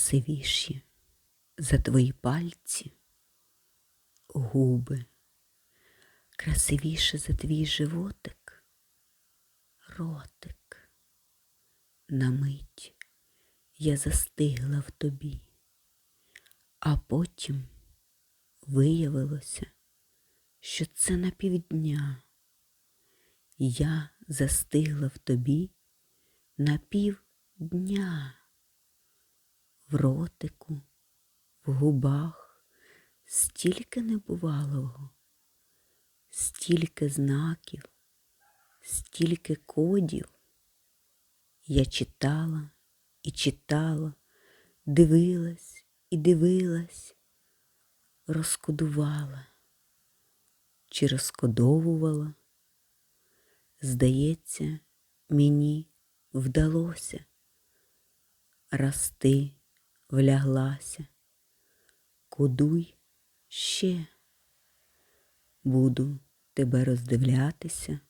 красивіші за твої пальці губи, красивіше за твій животик, ротик. На мить я застигла в тобі, а потім виявилося, що це на півдня. Я застигла в тобі на півдня в ротику, в губах стільки небувалого, стільки знаків, стільки кодів. Я читала і читала, дивилась і дивилась, розкодувала чи розкодовувала. Здається, мені вдалося, раз ти вляглася, кодуй ще, буду тебе роздивлятися,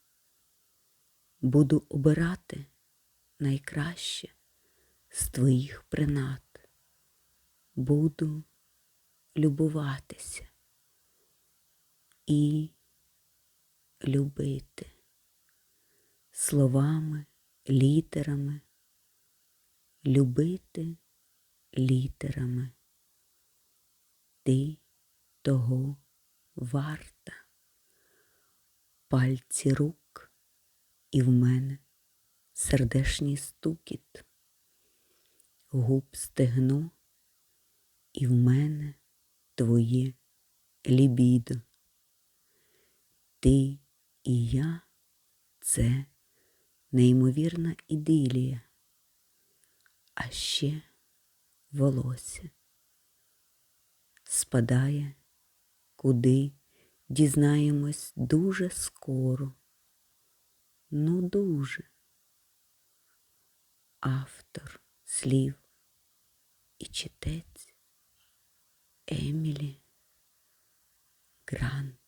буду обирати найкраще з твоїх принад, буду любуватися і любити словами, літерами, любити літерами. Ти того варта, пальці рук, і в мене сердешній стукіт, губ стегно, і в мене твоє лібідо. Ти і я це неймовірна ідилія, а ще волосся спадає, куди дізнаємось дуже скоро, ну дуже. Автор слів і читець Емілі Грант.